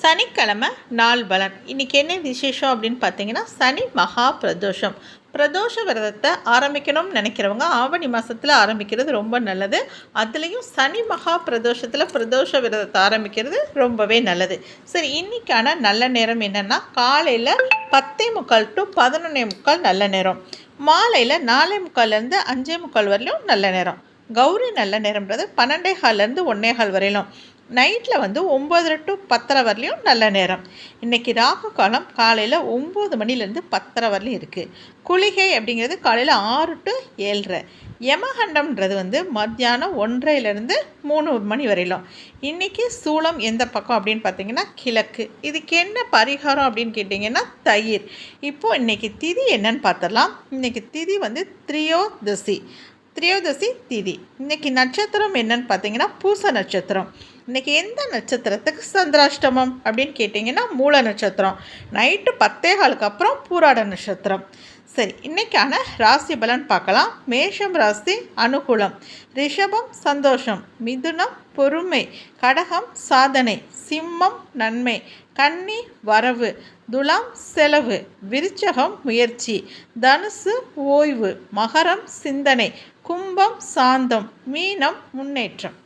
சனிக்கிழமை நாள் பலன். இன்றைக்கி என்ன விசேஷம் அப்படின்னு பார்த்தீங்கன்னா சனி மகா பிரதோஷம். பிரதோஷ விரதத்தை ஆரம்பிக்கணும்னு நினைக்கிறவங்க ஆவணி மாதத்தில் ஆரம்பிக்கிறது ரொம்ப நல்லது. அதுலேயும் சனி மகா பிரதோஷத்தில் பிரதோஷ விரதத்தை ஆரம்பிக்கிறது ரொம்பவே நல்லது. சரி இன்றைக்கான நல்ல நேரம் என்னென்னா காலையில் பத்தே முக்கால் டு பதினொன்னே முக்கால் நல்ல நேரம். மாலையில் நாலே முக்கால்லேருந்து அஞ்சே முக்கால் வரையிலும் நல்ல நேரம். கௌரி நல்ல நேரம்ன்றது பன்னெண்டே ஹால்லேருந்து ஒன்னே ஹால் வரையிலும். நைட்டில் வந்து ஒம்பதரை டு பத்தரை வரலையும் நல்ல நேரம். இன்றைக்கி ராகு காலம் காலையில் ஒம்பது மணிலேருந்து பத்தரை வரலையும் இருக்குது குளிகை அப்படிங்கிறது காலையில் ஆறு டு ஏழரை. யமகண்டம்ன்றது வந்து மத்தியானம் ஒன்றையிலேருந்து மூணு மணி வரையிலும். இன்றைக்கி சூளம் எந்த பக்கம் அப்படின்னு பார்த்தீங்கன்னா கிழக்கு. இதுக்கு என்ன பரிகாரம் அப்படின்னு கேட்டிங்கன்னா தயிர். இப்போது இன்றைக்கி திதி என்னன்னு பார்த்துடலாம். இன்றைக்கி திதி வந்து த்ரியோதசி. திரியோதசி திதி. இன்றைக்கி நட்சத்திரம் என்னன்னு பார்த்தீங்கன்னா பூச நட்சத்திரம். இன்றைக்கி எந்த நட்சத்திரத்துக்கு சந்திராஷ்டமம் அப்படின்னு கேட்டிங்கன்னா மூல நட்சத்திரம். நைட்டு பத்தே காலுக்கு அப்புறம் பூராட நட்சத்திரம். சரி இன்றைக்கான ராசி பலன் பார்க்கலாம். மேஷம் ராசி அனுகூலம். ரிஷபம் சந்தோஷம் மிதுனம் பொறுமை கடகம் சாதனை சிம்மம் நன்மை கன்னி வரவு துலாம் செலவு விருச்சகம் முயற்சி தனுசு ஓய்வு மகரம் சிந்தனை கும்பம் சாந்தம் மீனம் முன்னேற்றம்.